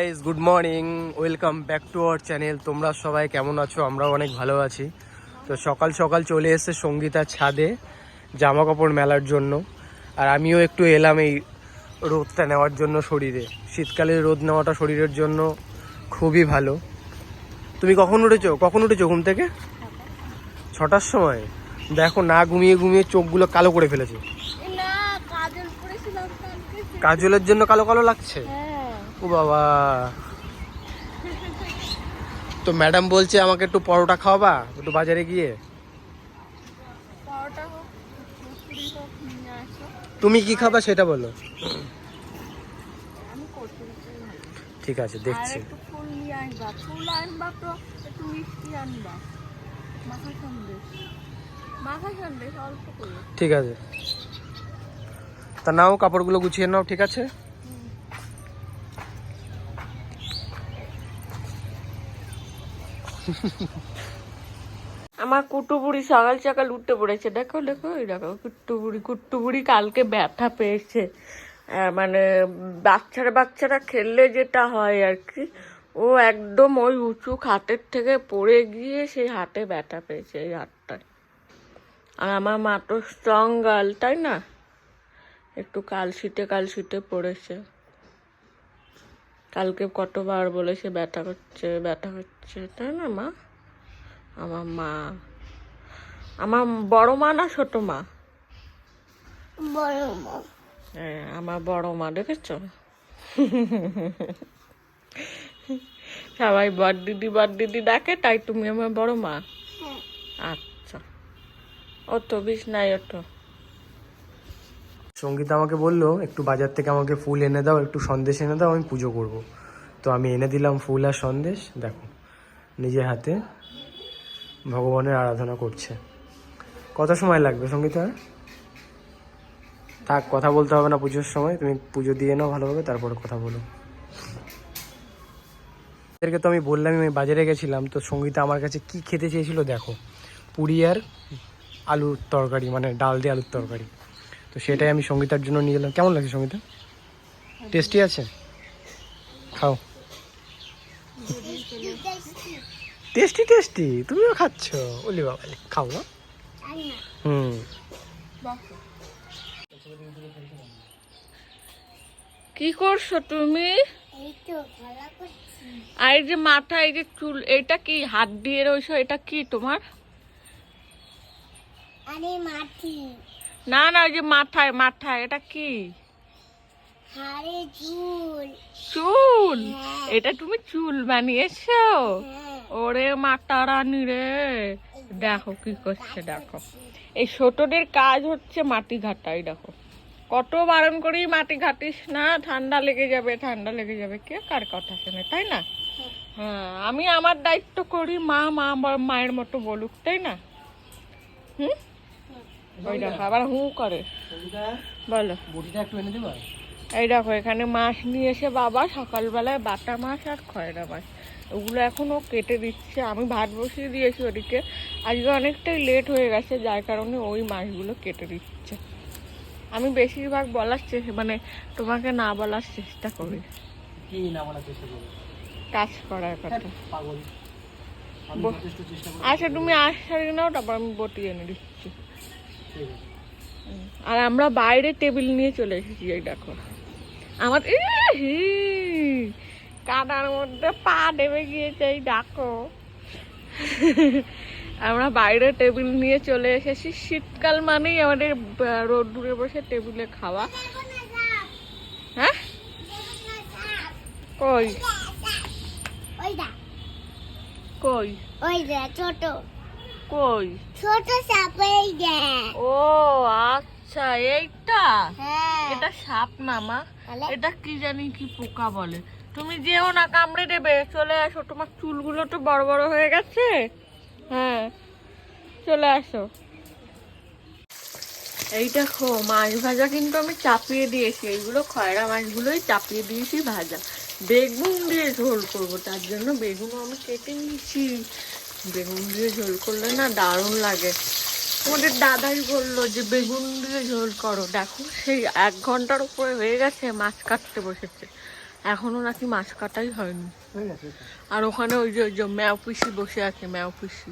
Guys good morning welcome back to our channel তোমরা সবাই কেমন আছো? আমরাও অনেক ভালো আছি। তো সকাল সকাল চলে এসেছে সঙ্গীতার ছাদে জামা কাপড় মেলার জন্য। আর আমিও একটু এলাম এই রোদটা নেওয়ার জন্য শরীরে। শীতকালে রোদ নেওয়াটা শরীরের জন্য খুবই ভালো। তুমি কখন উঠেছো? কখন উঠেছো ঘুম থেকে? ছটার সময়? দেখো না ঘুমিয়ে ঘুমিয়ে চোখগুলো কালো করে ফেলেছে। কাজলের জন্য কালো কালো লাগছে? হ্যাঁ। ও বাবা। তো ম্যাডাম বলছে আমাকে একটু পরোটা খাওয়াবা একটু বাজারে গিয়ে? তুমি কি খাবা সেটা বলো। ঠিক আছে দেখছি। ঠিক আছে। তা নাও কাপড়গুলো গুছিয়ে নাও ঠিক আছে? আমার কুটুবুড়ি সকাল সকাল উঠে পড়েছে। দেখো দেখো ওই দেখো, কুট্টুবুড়ি কুট্টুবুড়ি কালকে ব্যথা পেয়েছে। মানে বাচ্চারা বাচ্চারা খেললে যেটা হয় আর কি, ও একদম ওই উঁচু খাটের থেকে পড়ে গিয়ে সেই হাটে ব্যথা পেয়েছে এই হাটটায়। আর আমার মা তো স্ট্রং গার্ল তাই না? একটু কাল শীতে কালশিটে কালশিটে পড়েছে। কালকে কতবার বলেছে ব্যথা হচ্ছে ব্যথা হচ্ছে তাই না মা? আমার মা আমার বড় মা না ছোট মা? বড় মা। হ্যাঁ আমার বড় মা দেখেছ? সবাই বড় দিদি বড় দিদি ডাকে তাই তুমি আমার বড় মা? আচ্ছা। ও তো বিছনাই ওঠো সঙ্গীতা আমাকে বলল, একটু বাজার থেকে আমাকে ফুল এনে দাও, একটু সন্দেশ এনে দাও, আমি পুজো করব। তো আমি এনে দিলাম ফুল আর সন্দেশ, দেখো, নিজের হাতে ভগবানের আরাধনা করছে। কত সময় লাগবে সঙ্গীতা? থাক, কথা বলতে হবে না পুজোর সময়, তুমি পুজো দিয়ে নাও ভালোভাবে, তারপরে কথা বলো। এদেরকে তো আমি বললাম আমি বাজারে গেছিলাম, তো সঙ্গীতা আমার কাছে কি খেতে চেয়েছিল দেখো। পুরি আর আলুর তরকারি মানে ডাল দিয়ে আলুর তরকারি। তো সেটাই আমি সঙ্গীতার জন্য নিয়ে এলাম। কেমন লাগছে সঙ্গীতা? টেস্টি আছে? খাও। টেস্টি টেস্টি তুমিও খাচ্ছ? ওলি বাবা খাও না। হুম। কি করছ তুমি? এই তো ভালো করছি। আর এই যে মাথা এই যে চুল এটা কি? হাত দিয়ে রয়েছো এটা কি তোমার? আরে মাটি। না না ওই যে মাথায় মাথায় এটা কি? চুল। হ্যাঁ। এটা তুমি চুল বানিয়েছো? হ্যাঁ। ওরে মাতা রানী রে। দেখো কি করছে দেখো। এই ছোটদের কাজ হচ্ছে মাটি ঘাটাই দেখো। কত বারণ করি মাটি ঘাটিস না ঠান্ডা লেগে যাবে ঠান্ডা লেগে যাবে। কে কার কথা শোনে তাই না? হ্যাঁ আমি আমার দায়িত্ব করি মা মা মায়ের মতো বলুক তাই না? হুম? ওই দেখো আবার হু করে। বলো। বটিটা একটু এনে দেবা? এই দেখো এখানে মাছ নিয়ে এসে বাবা সকালবেলায় বাটা মাছ আর খয়রা মাছ। ওগুলো এখনও কেটে দিচ্ছে। আমি ভাত বসিয়ে দিয়েছি ওদিকে। আজকে অনেকটাই লেট হয়ে গেছে যার কারণে ওই মাছগুলো কেটে দিচ্ছে। আমি বেশিরভাগ বলার চেষ্টা মানে তোমাকে না বলার চেষ্টা করি। কি না বলার চেষ্টা করব? কাজ করার কথা। পাগল। চেষ্টা করি। আচ্ছা তুমি আশারি নাও তারপর আমি বটি এনে দিচ্ছি। আর আমরা বাইরে টেবিল নিয়ে চলে এসেছি এই দেখো। আমার কাদার মধ্যে পা দেবে গিয়েছে এই দেখো। আমরা বাইরে টেবিল নিয়ে চলে এসেছি। শীতকাল মানেই আমাদের আহ, রোদ্দুরে বসে টেবিলে খাওয়া। হ্যাঁ? কই? কই? ওই ছোট। কই? ছোট ও আচ্ছা এইটা? হ্যাঁ। এটা সাপ না মা। এটা কি জানি কি পোকা বলে। তুমি যেও না কামড়ে দেবে। চলে আসো তোমার চুলগুলো তো বড় বড় হয়ে গেছে। হ্যাঁ চলে আসো। এই দেখো মাছ ভাজা কিন্তু আমি চাপিয়ে দিয়েছি। এইগুলো খয়রা মাছগুলোই চাপিয়ে দিয়েছি ভাজা। বেগুন দিয়ে ঝোল করব তার জন্য বেগুনও আমি কেটে নিয়েছি। বেগুন দিয়ে ঝোল করলে না দারুণ লাগে। তোমাদের দাদাই বলল যে বেগুন দিয়ে ঝোল করো। দেখো সেই এক ঘণ্টার উপরে হয়ে গেছে মাছ কাটতে বসেছে। এখনও নাকি মাছ কাটাই হয়নি। হয়ে। আর ওখানে ওই যে ওই যে ম্যাও পিসি বসে আছে ম্যাও পিসি।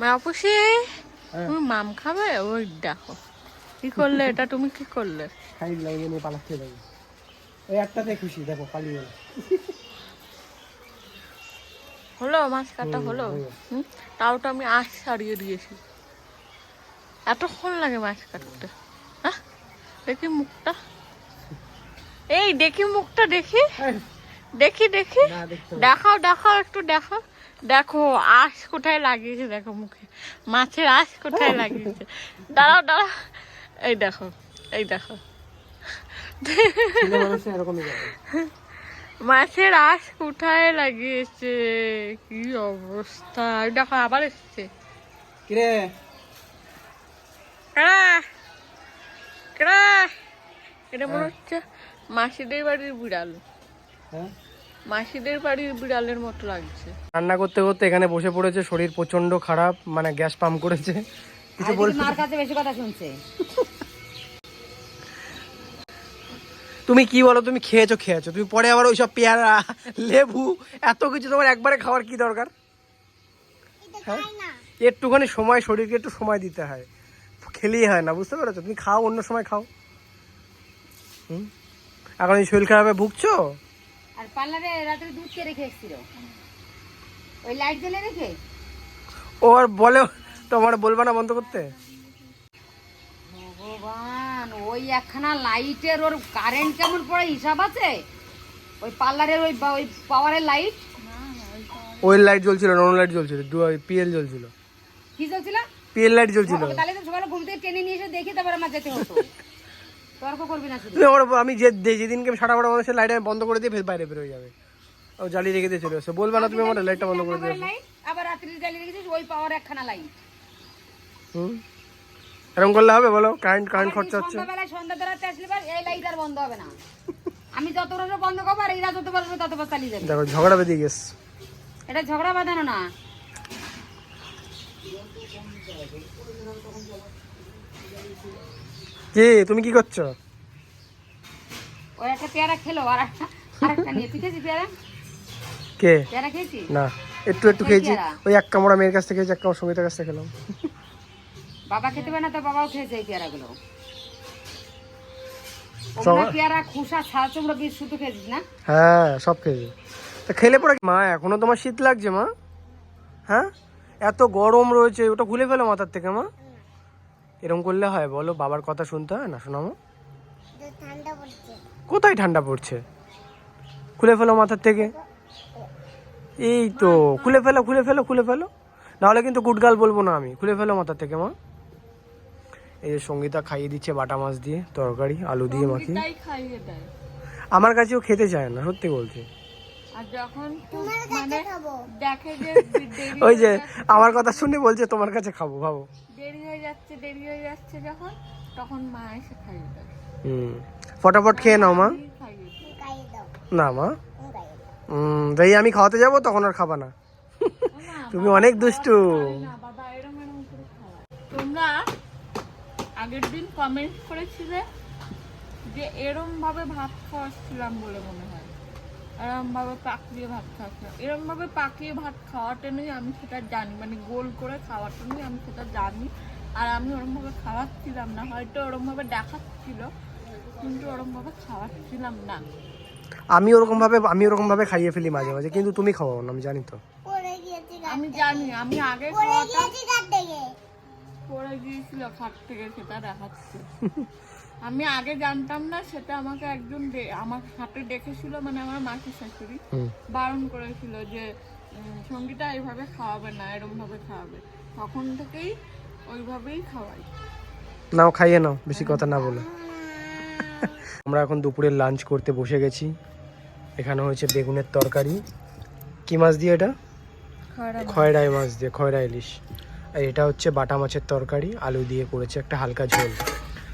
ম্যাও পিসি হ্যাঁ। তুমি মাম খাবে? ওই দেখো। কি করলে এটা? তুমি কি করলে? খাই নিয়ে পালাচ্ছে দেবো ওই একটাতে খুশি দেখো পালিয়ে হলো? মাছ কাটা হলো? তাও তো আমি আশ ছাড়িয়ে দিয়েছি। এতক্ষণ লাগে মাছ কাটতে। হ্যাঁ দেখি মুখটা। এই দেখি মুখটা দেখি। দেখি দেখি। দেখাও দেখাও একটু দেখাও। দেখো আঁশ কোথায় লাগিয়েছে? দেখো মুখে। মাছের আঁশ কোথায় লাগিয়েছে? দাঁড়াও দাঁড়াও। এই দেখো এই দেখো। এরকমই। মাছের আঁশ কোথায় লাগিয়েছে? কি অবস্থা? দেখো আবার এসছে। কিরে? কেডা? কেডা? এটা মনে হচ্ছে মাসিদের বাড়ির বিড়াল। হ্যাঁ? মাসিদের বাড়ির বিড়ালের মতো লাগছে। রান্না করতে করতে এখানে বসে পড়েছে শরীর প্রচণ্ড খারাপ মানে গ্যাস পাম্প করেছে। কিছু বল মার কাছে বেশি কথা শুনছে। তুমি কি বলো? তুমি খেয়েছো খেয়েছো। তুমি পরে আবার ওইসব পেয়ারা লেবু এত কিছু তোমার একবারে খাওয়ার কি দরকার? না। একটুখানি সময় শরীরকে একটু সময় দিতে হয়। খেলেই হয় না বুঝতে পেরেছ? তুমি খাও অন্য সময় খাও। হুম? এখন এই শরীর খারাপে ভুগছো? আর পার্লারে রাত্রে দুধ কে রেখে এসেছিল? ওই লাইট জ্বলে রেখে? ও আর বলে তোমার বলবা না বন্ধ করতে? ভগবান ওই একখানা লাইটের ওর কারেন্ট কেমন পড়ে হিসাব আছে? ওই পার্লারের ওই ওই পাওয়ারের লাইট ওই লাইট জ্বলছিল নন লাইট জ্বলছিল পিএল জ্বলছিল। কি চলছিল পিএল লাইট জ্বলছিল। তাহলে তো সকালে ঘুম থেকে টেনে নিয়ে এসে দেখি তারপর আমার যেতে হতো। তর্ক করবি না শুধু। আমি যে যে- যেদিনকে সাড়ে বারো মানুষের লাইট আমি বন্ধ করে দিয়ে ফের বাইরে বেরোয় যাবে। ও জ্বালিয়ে রেখে দিয়ে চলে আসে। বলবা না তুমি আমার লাইটটা বন্ধ করে দিয়ে লাইট আবার রাত্রি জ্বালিয়ে রেখেছিস ওই পাওয়ার একখানা লাইট হুম? এরকম করলে হবে বলো? কারেন্ট কারেন্ট খরচা হচ্ছে। সন্ধ্যাবেলায় সন্ধ্যা বেলাতে আসলে এই লাইট আর বন্ধ হবে না। আমি যত বড় বন্ধ করব আর এরা যত বড় তত বড় চালিয়ে যাবে। দেখো ঝগড়া বেঁধে গেছে এটা ঝগড়া বাঁধানো না। কি? তুমি কি করছ? ওই একটা পেয়ারা খেলো আর আরেকটা নিয়ে। তুই পেয়ারা? কে? পেয়ারা খেয়েছিস? না একটু একটু খেয়েছি। ওই এক কামড়া মেয়ের কাছ থেকে খেয়েছি এক কামড় সঙ্গীতের কাছ থেকে খেলাম। বাবা খেতে পারে না তো বাবাও খেয়েছে এই পেয়ারাগুলো। পেয়ারা খুসা ছাড় চুমড়ো বীজ শুধু খেয়েছিস না? হ্যাঁ সব খেয়েছি। তা খেলে পরে মা এখনও তোমার শীত লাগছে মা? হ্যাঁ? এত গরম রয়েছে ওটা খুলে ফেলো মাথার থেকে মা? এরকম করলে হয় বলো বাবার কথা শুনতে হয় না শোনা মা। ঠান্ডা পড়ছে কোথায় ঠান্ডা পড়ছে? খুলে ফেলো মাথার থেকে। এই তো খুলে ফেলো খুলে ফেলো খুলে ফেলো। নাহলে কিন্তু গুটগাল বলব না আমি। খুলে ফেলো মাথার থেকে মা। এই যে সঙ্গীতা খাইয়ে দিচ্ছে বাটা মাছ দিয়ে তরকারি আলু দিয়ে মাখিয়ে তাই খাইয়ে দেয়। আমার কাছেও খেতে চায় না সত্যি বলছি। দেরি ওই যে আমার কথা শুনে বলছে তোমার কাছে খাব ভাবো। দেরি হয়ে যাচ্ছে দেরি হয়ে যাচ্ছে যখন তখন মা এসে খাইয়ে দেয়। হুম। ফটাফট খেয়ে নাও মা। না মা। তুমি খাইয়ে দাও। হুম তাই আমি খাওয়াতে যাব তখন আর খাবা না। তুমি অনেক দুষ্টু না বাবা এরম এরম করে খাওয়ায় তোমরা আগের দিন কমেন্ট করেছিলে যে এরম ভাবে ভাত খাওয়াচ্ছিলাম বলে মনে হয়। এরম ভাবে পাকিয়ে ভাত খাওয়াচ্ছিলাম। এরম ভাবে পাকিয়ে ভাত খাওয়াটা নেই আমি সেটা জানি। মানে গোল করে খাওয়াটা নেই আমি সেটা জানি। আর আমি ওরম ভাবে খাওয়াচ্ছিলাম না। হয়তো ওরম ভাবে দেখাচ্ছিল কিন্তু ওরম ভাবে খাওয়াচ্ছিলাম না। আমি ওরকম ভাবে আমি ওরকম ভাবে খাইয়ে ফেলি মাঝে মাঝে কিন্তু তুমি খাওয়াও না আমি জানি তো। আমি জানি আমি আগে পড়ে পড়ে গিয়েছিল খাট থেকে সেটা দেখাচ্ছে। আমি আগে জানতাম না সেটা আমাকে একজন আমার হাতে দেখেছিল মানে আমার মাসির শাশুড়ি বারণ করেছিল যে উম, সঙ্গীতা এইভাবে খাওয়াবে না এরম ভাবে খাওয়াবে। তখন থেকেই ওইভাবেই খাওয়াই। নাও খাইয়ে নাও বেশি কথা না বলে। আমরা এখন দুপুরের লাঞ্চ করতে বসে গেছি। এখানে হয়েছে বেগুনের তরকারি। কি মাছ দিয়ে এটা? খয়রাই মাছ দিয়ে খয়রা ইলিশ। আর এটা হচ্ছে বাটা মাছের তরকারি আলু দিয়ে করেছে একটা হালকা ঝোল।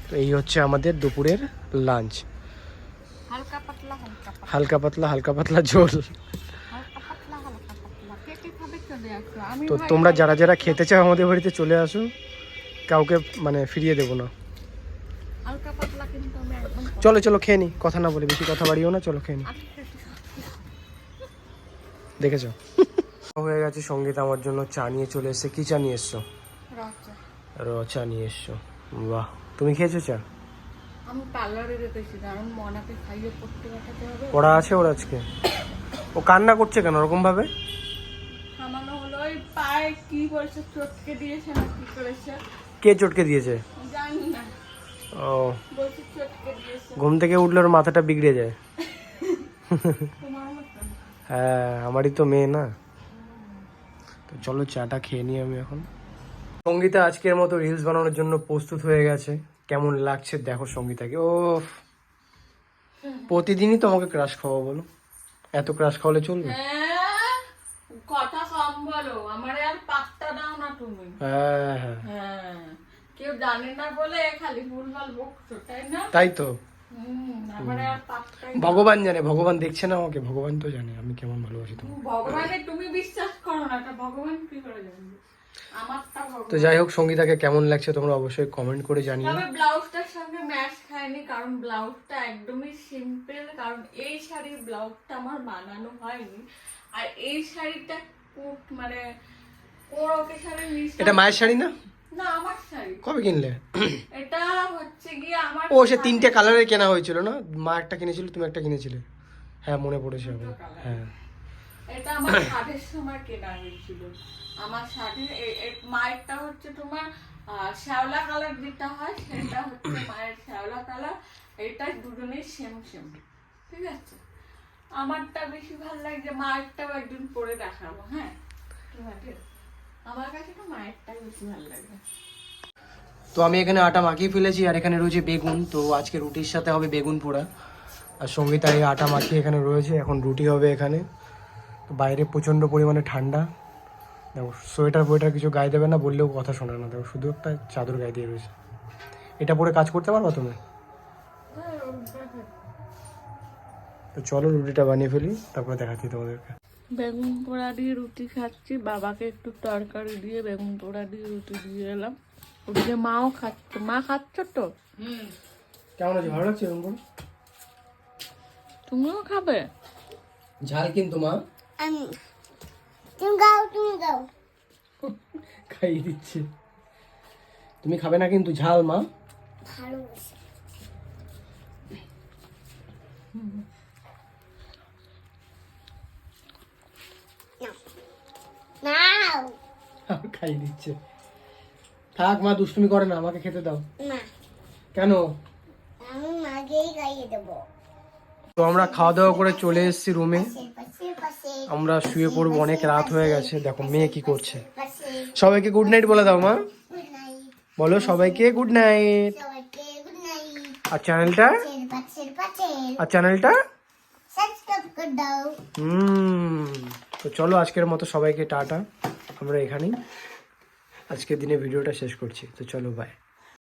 তো এই হচ্ছে আমাদের দুপুরের লাঞ্চ হালকা পাতলা হালকা পাতলা। ঝোল। তো তোমরা যারা যারা খেতে চাও আমাদের বাড়িতে চলে আসো। কাউকে মানে ফিরিয়ে দেবো না। চলো চলো খেয়ে নি। কথা না বলে বেশি কথা বাড়িও না চলো খেয়ে নি। দেখেছ? হয়ে গেছে সংগীত আমার জন্য চা নিয়ে চলে এসছে। কি চা নিয়ে এসছো? র চা। নিয়ে এসছো। বাহ তুমি খেয়েছো চা? আমি পার্লারে রেখেছি কারণ মনাকে খাইয়ে পড়তে পাঠাতে হবে। ওরা আছে ওর আজকে? ও কান্না করছে কেন ওরকম ভাবে? সামান্য হলো ওই পায়ে কি বলছে চটকে দিয়েছে না কি করেছে? কে চটকে দিয়েছে? জানি না। ও। বলছে চটকে দিয়েছে। ঘুম থেকে উঠলে ওর মাথাটা বিগড়ে যায়। হ্যাঁ আমারই তো মেয়ে না। তো চলো চাটা খেয়ে নিই আমি এখন। সঙ্গীতা আজকের মতো রিলস বানানোর জন্য প্রস্তুত হয়ে গেছে। কেমন লাগছে দেখো সঙ্গীতাকে। ও প্রতিদিনই তো আমাকে ক্রাশ খাওয়া বলো। এত ক্রাশ খাওয়ালে চলবে? হ্যাঁ কথা কম বলো। আমার আর পাত্তা দাও না তুমি। হ্যাঁ হ্যাঁ। হ্যাঁ কেউ জানে না বলে খালি ভুলভাল বকছো তাই না? তাই তো। ভগবান জানে ভগবান দেখছে না আমাকে ভগবান তো জানে আমি কেমন ভালোবাসি তোমাকে। ভগবানে তুমি বিশ্বাস করো না তা ভগবান কি করে জানবে? তো যাই হোক সঙ্গীতাকে কেমন লাগছে তোমরা অবশ্যই কমেন্ট করে জানিও। তবে ব্লাউজটার সঙ্গে ম্যাচ খায়নি কারণ ব্লাউজটা একদমই সিম্পল কারণ এই শাড়ির ব্লাউজটা আমার বানানো হয়নি। আর এই শাড়িটা কুট মানে কোর অকেশনের এটা মায়ের শাড়ি না? কবে কিনলে? এটা হচ্ছে গিয়ে আমার ও সে তিনটে কালারের কেনা হয়েছিল না? মা একটা কিনেছিল তুমি একটা কিনেছিলে। হ্যাঁ মনে পড়েছে আমার হ্যাঁ। এটা আমার ষাটের সময় কেনা হয়েছিল। আমার ষাটের মায়েরটা হচ্ছে তোমার শ্যাওলা কালার যেটা হয় সেটা হচ্ছে মায়ের শ্যাওলা কালার এটা দুজনেই সেম সেম ঠিক আছে? আমারটা বেশি ভালো লাগছে মায়েরটাও একদিন পরে দেখাবো হ্যাঁ? তোমাদের। আমার কাছে তো মায়েরটাই বেশি ভালো লাগে। তো আমি এখানে আটা মাখিয়ে ফেলেছি আর এখানে রয়েছে বেগুন। তো আজকে রুটির সাথে হবে বেগুন পোড়া। আর সঙ্গীতা এই আটা মাখিয়ে এখানে রয়েছে এখন রুটি হবে এখানে। তো বাইরে প্রচণ্ড পরিমাণে ঠান্ডা। দেখো সোয়েটার ফোয়েটার কিছু গায়ে দেবে না বললেও কথা শোনে না। দেখো শুধু একটা চাদর গায়ে দিয়ে রয়েছে। এটা পরে কাজ করতে পারবা তুমি? তো চলো রুটিটা বানিয়ে ফেলি তারপরে দেখাচ্ছি তোমাদেরকে। বেগুন পোড়া দিয়ে রুটি খাচ্ছি। বাবাকে একটু তরকারি দিয়ে বেগুন পোড়া দিয়ে রুটি দিয়ে এলাম। ওদিকে মাও খাচ্ছে। মা খাচ্ছ তো? কেমন আছে? ভালো লাগছে তুমিও খাবে? ঝাল কিন্তু মা। আমি তুমি গাও তুমি গাও খাইয়ে দিচ্ছে। তুমি খাবে না কিন্তু ঝাল মা? ভালোবাসি। নাও। খাইয়ে দিচ্ছে। থাক মা দুষ্টুমি করে না আমাকে খেতে দাও। না। কেন? আমি মাগেই খাইয়ে দেবো। তো আমরা খাওয়া দাওয়া করে চলে এসেছি রুমে আমরা শুয়ে পড়ব অনেক রাত হয়ে গেছে। দেখো মেয়ে কি করছে। সবাইকে গুড নাইট বলে দাও মা। বলো সবাইকে গুড নাইট আর চ্যানেলটা আর চ্যানেলটা হুম। তো চলো আজকের মতো সবাইকে টাটা। আমরা এখানেই আজকের দিনে ভিডিওটা শেষ করছি। তো চলো বাই